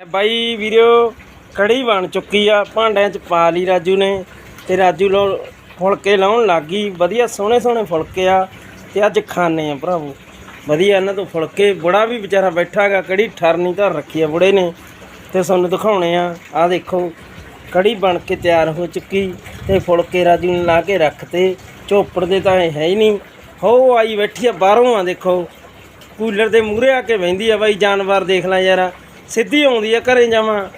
ਬਾਈ ਵੀਰਿਓ ਕੜੀ ਬਣ ਚੁੱਕੀ ਆ, ਭਾਂਡਿਆਂ ਚ ਪਾ ਲਈ ਰਾਜੂ ਨੇ ਤੇ ਰਾਜੂ ਲੋ ਫੁਲਕੇ ਲਾਉਣ ਲੱਗ ਗਈ। ਵਧੀਆ ਸੋਹਣੇ ਸੋਹਣੇ ਫੁਲਕੇ ਆ ਤੇ ਅੱਜ ਖਾਣੇ ਆ ਭਰਾਵੋ। ਵਧੀਆ ਇਹਨਾਂ ਤੋਂ ਫੁਲਕੇ। ਬੁੜਾ ਵੀ ਵਿਚਾਰਾ ਬੈਠਾਗਾ ਕੜੀ ਠਰਨੀ ਧਰ ਰੱਖੀ ਆ ਬੁੜੇ ਨੇ ਤੇ ਤੁਹਾਨੂੰ ਦਿਖਾਉਣੇ ਆ। ਆ ਦੇਖੋ, ਕੜੀ ਬਣ ਕੇ ਤਿਆਰ ਹੋ ਚੁੱਕੀ ਤੇ ਫੁਲਕੇ ਰਾਜੂ ਨੇ ਲਾ ਕੇ ਰੱਖਤੇ। ਚੋਪੜ ਦੇ ਤਾਂ ਇਹ ਹੈ ਹੀ ਨਹੀਂ। ਹੋ ਆਈ ਬੈਠੀ ਆ, ਬਾਹਰੋਂ ਆ ਦੇਖੋ। ਕੂਲਰ ਦੇ ਮੂਹਰੇ ਆ ਕੇ ਬਹਿੰਦੀ ਆ ਬਾਈ, ਜਾਨਵਰ ਦੇਖ ਲੈ ਯਾਰ। ਸਿੱਧੀ ਆਉਂਦੀ ਆ ਘਰੇ ਜਾਵਾਂ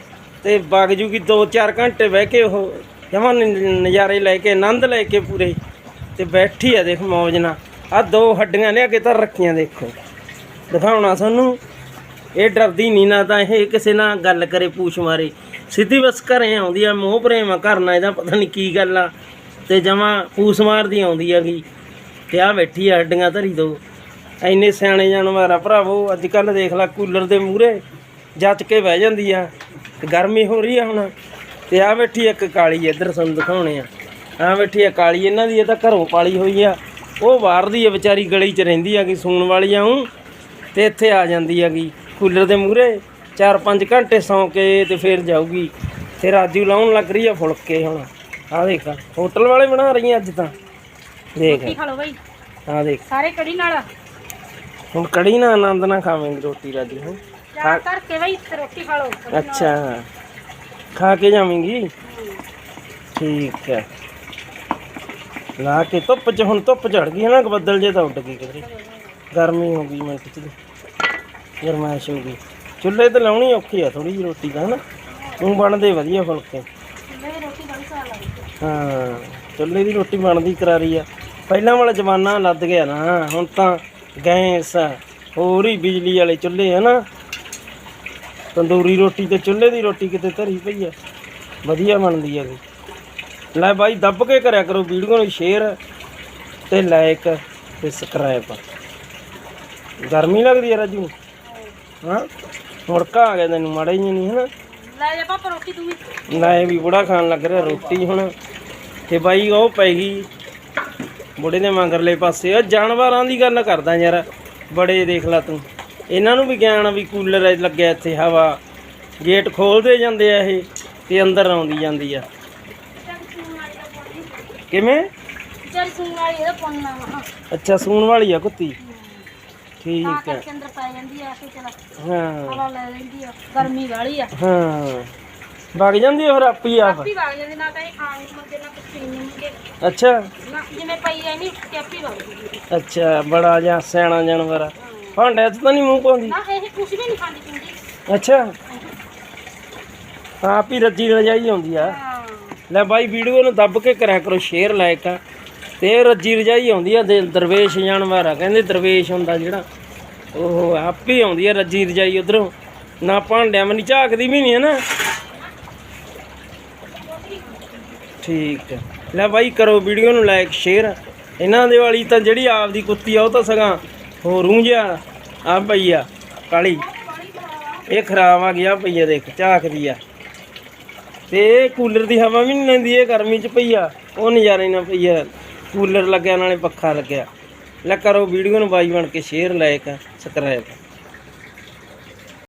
ਤੇ ਵਗ ਜੂਗੀ 2-4 ਘੰਟੇ ਬਹਿ ਕੇ ਉਹ ਜਮਾਂ ਨਜ਼ਾਰੇ ਲੈ ਕੇ, ਆਨੰਦ ਲੈ ਕੇ ਪੂਰੇ ਤੇ ਬੈਠੀ ਆ ਦੇਖ ਮੌਜ ਨਾਲ। ਆ ਦੋ ਹੱਡੀਆਂ ਲਿਆ ਕੇ ਤਾਂ ਰੱਖੀਆਂ ਦੇਖੋ। ਦਿਖਾਉਣਾ ਸਾਨੂੰ ਇਹ ਡਰਦੀ ਨਹੀਂ ਨਾ ਤਾਂ ਇਹ ਕਿਸੇ ਨਾਲ ਗੱਲ ਕਰੇ, ਪੂਛ ਮਾਰੇ। ਸਿੱਧੀ ਬਸ ਘਰੇ ਆਉਂਦੀ ਆ, ਮੋਹ ਪ੍ਰੇਮ ਆ ਕਰਨਾ ਇਹਦਾ ਪਤਾ ਨਹੀਂ ਕੀ ਗੱਲ ਆ। ਤੇ ਜਮਾ ਪੂਛ ਮਾਰਦੀ ਆਉਂਦੀ ਹੈਗੀ। ਤੇ ਆ ਬੈਠੀ ਆ ਹੱਡੀਆਂ ਧਰੀ ਦੋ। ਐਨੇ ਸਿਆਣੇ ਜਾਨਵਰ ਆ ਭਰਾਵੋ, ਅੱਜ ਕੱਲ ਦੇਖ ਲੈ ਕੂਲਰ ਦੇ ਮੂਹਰੇ। ਜੱਚ ਕੇ ਬਹਿ ਜਾਂਦੀ ਆ। ਤੇ ਗਰਮੀ ਹੋ ਰਹੀ ਆ ਹੁਣ। ਤੇ ਆ ਬੈਠੀ ਇੱਕ ਕਾਲੀ ਇੱਧਰ ਸਾਨੂੰ ਦਿਖਾਉਣੇ ਆ। ਆ ਬੈਠੀ ਆ ਕਾਲੀ ਇਹਨਾਂ ਦੀ ਇਹ ਤਾਂ ਘਰੋਂ ਪਾਲੀ ਹੋਈ ਆ। ਉਹ ਬਾਹਰ ਦੀ ਆ ਵਿਚਾਰੀ ਗਲੀ 'ਚ ਰਹਿੰਦੀ ਆ ਕਿ ਸੂਣ ਵਾਲੀ ਆ ਹੂੰ ਤੇ ਇੱਥੇ ਆ ਜਾਂਦੀ ਹੈਗੀ ਕੂਲਰ ਦੇ ਮੂਹਰੇ। 4-5 ਘੰਟੇ ਸੌਂ ਕੇ ਤੇ ਫਿਰ ਜਾਊਗੀ। ਤੇ ਰਾਜੂ ਲਾਉਣ ਲੱਗ ਰਹੀ ਆ ਫੁਲਕੇ ਹੁਣ। ਆ ਦੇਖ ਹੋਟਲ ਵਾਲੇ ਬਣਾ ਰਹੀਆਂ ਅੱਜ ਤਾਂ। ਦੇਖ। ਰੋਟੀ ਖਾ ਲਓ ਬਾਈ। ਆ ਦੇਖ। ਸਾਰੇ ਕੜੀ ਨਾਲ। ਹੁਣ ਕੜੀ ਨਾਲ ਆਨੰਦ ਨਾਲ ਖਾਵੇਂਗੇ ਰੋਟੀ ਰਾਜੂ ਹੈਂ। ਚਾਹ ਕਰਕੇ ਬਾਈ ਤੇ ਰੋਟੀ ਖਾ ਲਓ। ਅੱਛਾ। ਖਾ ਕੇ ਜਾਵੇਂਗੀ? ਠੀਕ ਹੈ। ਲਾ ਕੇ ਧੁੱਪ ਚ ਹੁਣ ਧੁੱਪ ਚੜ ਗਈ ਹੈ ਨਾ ਬੱਦਲ ਜੇ ਤਾਂ ਉੱਡ ਗਈ ਕਿਧਰੇ। ਗਰਮੀ ਹੋ ਗਈ ਮੈਂ ਕਿਤੇ ਗਰਮਾਇਸ਼ ਹੋ ਗਈ। ਚੁੱਲ੍ਹੇ ਤੇ ਲਾਉਣੀ ਔਖੀ ਆ ਥੋੜੀ ਜਿਹੀ ਰੋਟੀ ਦਾ ਹਨਾ? ਤੂੰ ਬਣਦੇ ਵਧੀਆ ਫੁਲਕੇ। ਹਾਂ। ਚੁੱਲ੍ਹੇ ਦੀ ਰੋਟੀ ਬਣਦੀ ਕਰਾਰੀ ਆ। ਪਹਿਲਾਂ ਵਾਲਾ ਜ਼ਮਾਨਾ ਲੱਦ ਗਿਆ ਨਾ ਹੁਣ ਤਾਂ ਗੈਸ ਹੋਰ ਹੀ ਬਿਜਲੀ ਵਾਲੇ ਚੁੱਲ੍ਹੇ ਆ ਨਾ। ਤੰਦੂਰੀ ਰੋਟੀ ਤੇ ਚੁੱਲ੍ਹੇ ਦੀ ਰੋਟੀ ਕਿਤੇ ਧਰੀ ਪਈ ਆ। ਵਧੀਆ ਬਣਦੀ ਹੈਗੀ ਲੈ ਬਾਈ ਦੱਬ ਕੇ ਕਰਿਆ ਕਰੋ ਵੀਡੀਓ ਨੂੰ ਸ਼ੇਅਰ ਤੇ ਲਾਈਕ ਤੇ ਸਬਸਕ੍ਰਾਈਬ ਗਰਮੀ ਲੱਗਦੀ ਆ ਰਾਜੂ। ਨੂੰ? ਹਾਂ? ਮੁੜਕਾ ਆ ਗਿਆ ਤੈਨੂੰ ਮਾੜਾ ਹੀ ਨਹੀਂ ਹਨਾ? ਲੈ ਜਾ ਪਾਪਾ ਰੋਟੀ ਤੂੰ ਵੀ। ਨਾ ਇਹ ਵੀ ਬੁੜਾ ਖਾਣ ਲੱਗ ਰਿਹਾ ਰੋਟੀ ਹੁਣ। ਤੇ ਬਾਈ ਉਹ ਪੈ ਗਈ ਬੁੜੇ ਦੇ ਮਗਰਲੇ ਪਾਸੇ। ਉਹ ਜਾਨਵਰਾਂ ਦੀ ਗੱਲ ਕਰਦਾ ਯਾਰ ਬੜੇ ਦੇਖ ਲੈ ਤੂੰ। ਇਹਨਾਂ ਨੂੰ ਵੀ ਗਿਆਨ ਆ ਵੀ ਕੂਲਰ ਲੱਗਿਆ ਇੱਥੇ ਹਵਾ। ਗੇਟ ਖੋਲਦੇ ਜਾਂਦੇ ਆ ਇਹ ਤੇ ਅੰਦਰ ਆਉਂਦੀ ਜਾਂਦੀ ਆ। ਕਿਵੇਂ? ਚੱਲ ਸੂਣ ਵਾਲੀ ਇਹਦਾ ਪੁੰਨਾ ਵਾ ਅੱਛਾ ਸੂਣ ਵਾਲੀ ਆ ਕੁੱਤੀ। ਠੀਕ ਹੈ ਕਰਕੇ ਅੰਦਰ ਪੈ ਜਾਂਦੀ ਆ ਕੇ ਚਲ ਹਾਂ। ਹਵਾ ਲੈ ਲੈਂਦੀ ਆ ਗਰਮੀ ਵਾਲੀ ਆ। ਹਾਂ। ਵਗ ਜਾਂਦੀ ਆ ਫਿਰ ਆਪੀ ਆਪ? ਆਪੀ ਵਗ ਜਾਂਦੀ ਨਾ ਤਾਂ ਇਹ ਖਾਣ ਨੂੰ ਮੰਗੇ ਨਾ ਕੁਛ ਪੀਣ ਨੂੰ ਮੰਗੇ ਅੱਛਾ। ਨਾ ਜਿਵੇਂ ਪਈ ਐ ਨਹੀਂ ਤੇ ਆਪੀ ਵਗ ਜਾਂਦੀ ਅੱਛਾ ਬੜਾ ਜਾਂ ਸਿਆਣਾ ਜਾਨਵਰ ਆ। ਭਾਂਡਿਆਂ 'ਚ ਤਾਂ ਨਹੀਂ ਮੂੰਹ ਪਾਉਂਦੀ? ਨਾ ਇਹ ਕੁਛ ਵੀ ਨਹੀਂ ਖਾਂਦੀ ਪੀਂਦੀ ਅੱਛਾ। ਆਪ ਹੀ ਰੱਜੀ ਰਜਾਈ ਆਉਂਦੀ ਆ। ਹਾਂ। ਲੈ ਬਾਈ ਵੀਡੀਓ ਨੂੰ ਦੱਬ ਕੇ ਕਰਿਆ ਕਰੋ ਸ਼ੇਅਰ ਲਾਇਕ ਆ। ਤੇ ਇਹ ਰੱਜੀ ਰਜਾਈ ਆਉਂਦੀ ਆ ਦੇ- ਦਰਵੇਸ਼ ਜਾਨਵਰ ਆ ਕਹਿੰਦੇ ਦਰਵੇਸ਼ ਹੁੰਦਾ ਜਿਹੜਾ। ਉਹ ਆਪ ਹੀ ਆਉਂਦੀ ਆ ਰੱਜੀ ਰਜਾਈ ਉਧਰੋਂ। ਨਾ ਭਾਂਡਿਆਂ ਮਨੀ ਝਾਕਦੀ ਵੀ ਨਹੀਂ ਹੈ ਨਾ ਠੀਕ ਹੈ ਲੈ ਬਾਈ ਕਰੋ ਵੀਡੀਓ ਨੂੰ ਲਾਇਕ ਸ਼ੇਅਰ। ਇਹਨਾਂ ਦੇ ਵਾਲੀ ਤਾਂ ਜਿਹੜੀ ਆਪਦੀ ਕੁੱਤੀ ਆ ਉਹ ਤਾਂ ਸਗਾ ਹੋਰੂ ਜਿਹਾ ਆ ਪਈਆ ਆ ਕਾਲੀ। ਇਹ ਖਰਾਬ ਆ ਗਿਆ ਪਈਆ ਦੇਖ ਝਾਕਦੀ ਆ। ਤੇ ਇਹ ਕੂਲਰ ਦੀ ਹਵਾ ਵੀ ਨਹੀਂ ਲੈਂਦੀ, ਇਹ ਗਰਮੀ ਚ ਪਈ ਆ ਉਹ ਨਜ਼ਾਰੇ ਨਾਲ ਪਈ ਆ ਕੂਲਰ ਲੱਗਿਆ, ਨਾਲੇ ਪੱਖਾ ਲੱਗਿਆ। ਲੈ ਕਰੋ ਵੀਡੀਓ ਨੂੰ ਬਾਈ ਬਣ ਕੇ ਸ਼ੇਅਰ ਲਾਇਕ ਸਬਸਕ੍ਰਾਈਬ